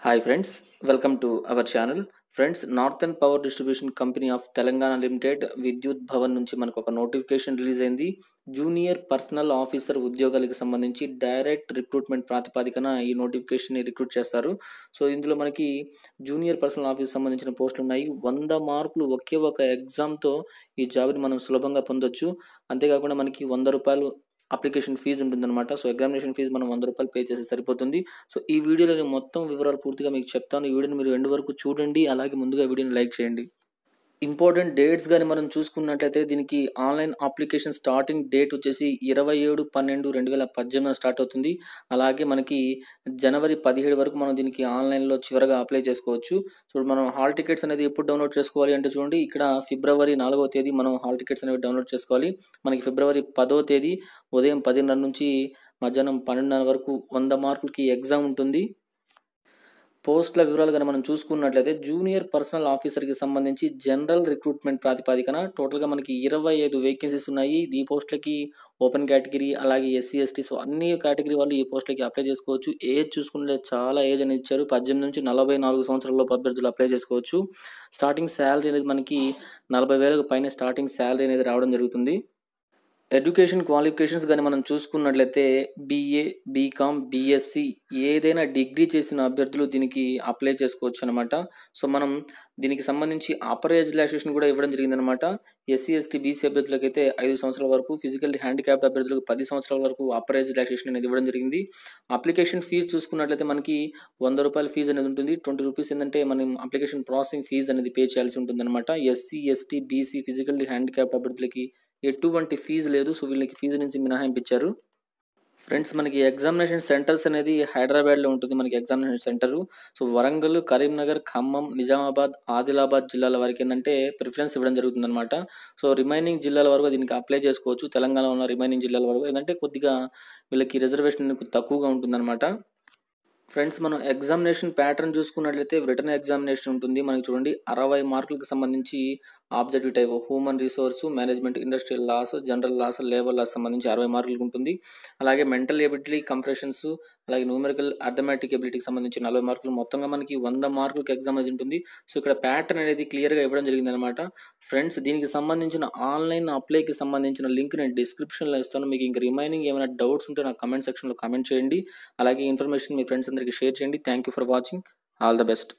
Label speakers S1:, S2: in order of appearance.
S1: Hi friends welcome to our channel friends northern power distribution company of Telangana limited Vidyut Bhavan నుంచి మనకు ఒక notification release అయింది. Junior personnel officer ఉద్యోగాలకు సంబంధించి direct recruitment ప్రాతిపదికన ఈ నోటిఫికేషన్ని రిక్రూట్ చేస్తారు. సో ఇందులో మనకి జూనియర్ పర్సనల్ ఆఫీస్ సంబంధించిన పోస్టులు ఉన్నాయి. వంద మార్కులు ఒకే ఒక ఎగ్జామ్తో ఈ జాబ్ని మనం సులభంగా పొందొచ్చు. అంతేకాకుండా మనకి వంద రూపాయలు అప్లికేషన్ ఫీజు ఉంటుందన్నమాట. సో ఎగ్జామినేషన్ ఫీజు మనం వంద రూపాయలు పే చేస్తే సరిపోతుంది. సో ఈ వీడియోలో నేను మొత్తం వివరాలు పూర్తిగా మీకు చెప్తాను. ఈ వీడియోని మీరు ఎండ్ వరకు చూడండి. అలాగే ముందుగా వీడియోని లైక్ చేయండి. ఇంపార్టెంట్ డేట్స్ కానీ మనం చూసుకున్నట్లయితే దీనికి ఆన్లైన్ అప్లికేషన్ స్టార్టింగ్ డేట్ వచ్చేసి ఇరవై ఏడు పన్నెండు రెండు వేల పద్దెనిమిది స్టార్ట్ అవుతుంది. అలాగే మనకి జనవరి పదిహేడు వరకు మనం దీనికి ఆన్లైన్లో చివరగా అప్లై చేసుకోవచ్చు. సో మనం హాల్ టికెట్స్ అనేది ఎప్పుడు డౌన్లోడ్ చేసుకోవాలి అంటే చూడండి ఇక్కడ ఫిబ్రవరి నాలుగవ తేదీ మనం హాల్ టికెట్స్ అనేవి డౌన్లోడ్ చేసుకోవాలి. మనకి ఫిబ్రవరి పదవ తేదీ ఉదయం పదిన్నర నుంచి మధ్యాహ్నం పన్నెండున్నర వరకు వంద మార్కులకి ఎగ్జామ్ ఉంటుంది. పోస్టుల వివరాలు కనుక మనం చూసుకున్నట్లయితే జూనియర్ పర్సనల్ ఆఫీసర్కి సంబంధించి జనరల్ రిక్రూట్మెంట్ ప్రాతిపదికన టోటల్గా మనకి ఇరవై ఐదు వేకెన్సీస్ ఉన్నాయి. ఈ పోస్టులకి ఓపెన్ కేటగిరీ అలాగే ఎస్సీ ఎస్టీ సో అన్ని కేటగిరీ వాళ్ళు ఈ పోస్టులకి అప్లై చేసుకోవచ్చు. ఏజ్ చూసుకుంటే చాలా ఏజ్ అని ఇచ్చారు. పద్దెనిమిది నుంచి నలభై నాలుగు సంవత్సరాల్లో అభ్యర్థులు అప్లై చేసుకోవచ్చు. స్టార్టింగ్ శాలరీ అనేది మనకి నలభై వేలకు పైన స్టార్టింగ్ శాలరీ అనేది రావడం జరుగుతుంది. ఎడ్యుకేషన్ క్వాలిఫికేషన్స్ కానీ మనం చూసుకున్నట్లయితే బీఏ బీకామ్ బీఎస్సీ ఏదైనా డిగ్రీ చేసిన అభ్యర్థులు దీనికి అప్లై చేసుకోవచ్చు అనమాట సో మనం దీనికి సంబంధించి అపర్ ఏజ్ రిలాక్సేషన్ కూడా ఇవ్వడం జరిగిందనమాట ఎస్సీ ఎస్టీ బీసీ అభ్యర్థులకు అయితే ఐదు సంవత్సరాల వరకు ఫిజికల్ హ్యాండిక్యాప్డ్ అభ్యర్థులకు పది సంవత్సరాల వరకు అపర్ ఏజ్ రిలాక్సేషన్ అనేది ఇవ్వడం జరిగింది. అప్లికేషన్ ఫీజు చూసుకున్నట్లయితే మనకి వంద రూపాయల ఫీజు అనేది ఉంటుంది. ట్వంటీ రూపీస్ ఏంటంటే మనం అప్లికేషన్ ప్రాసెసింగ్ ఫీజు అనేది పే చేయాల్సి ఉంటుంది అనమాట SC ST BC physical handicapped అభ్యర్థులకి ఎటువంటి ఫీజు లేదు. సో వీళ్ళకి ఫీజు నుంచి మినహాయింపించారు ఫ్రెండ్స్ మనకి ఎగ్జామినేషన్ సెంటర్స్ అనేది హైదరాబాద్లో ఉంటుంది. మనకి examination centre so Warangal Karimnagar Khammam Nizamabad Adilabad జిల్లాల వరకు ఏంటంటే ప్రిఫరెన్స్ ఇవ్వడం జరుగుతుందన్నమాట. సో రిమైనింగ్ జిల్లాల వరకు దీనికి అప్లై చేసుకోవచ్చు. తెలంగాణలో ఉన్న రిమైనింగ్ జిల్లాల వరకు ఏంటంటే కొద్దిగా వీళ్ళకి రిజర్వేషన్ తక్కువగా ఉంటుందన్నమాట. ఫ్రెండ్స్ మనం ఎగ్జామినేషన్ ప్యాటర్న్ చూసుకున్నట్లయితే రిటర్న్ ఎగ్జామినేషన్ ఉంటుంది. మనకి చూడండి అరవై మార్కులకు సంబంధించి objective type human resource management industrial laws general laws labour laws సంబంధించి అరవై మార్కులు ఉంటుంది. అలాగే మెంటల్ ఎబిలిటీ కంప్రెషన్స్ అలాగే న్యూమెరికల్ అథమెటిక్ ఎబిలిటీకి సంబంధించి నలభై మార్కులు. మొత్తంగా మనకి వంద మార్కులకు ఎగ్జామ్ అనేది ఉంటుంది. సో ఇక్కడ ప్యాటర్న్ అనేది క్లియర్గా ఇవ్వడం జరిగింది అనమాట ఫ్రెండ్స్ దీనికి సంబంధించిన ఆన్లైన్ అప్లైకి సంబంధించిన లింక్ నేను డిస్క్రిప్షన్లో ఇస్తాను. మీకు ఇంకా రిమైనింగ్ ఏమైనా డౌట్స్ ఉంటే నాకు కమెంట్ సెక్షన్లో కమెంట్ చేయండి. అలాగే ఇన్ఫర్మేషన్ మీ ఫ్రెండ్స్ అందరికీ షేర్ చేయండి. Thank you for watching. All the best.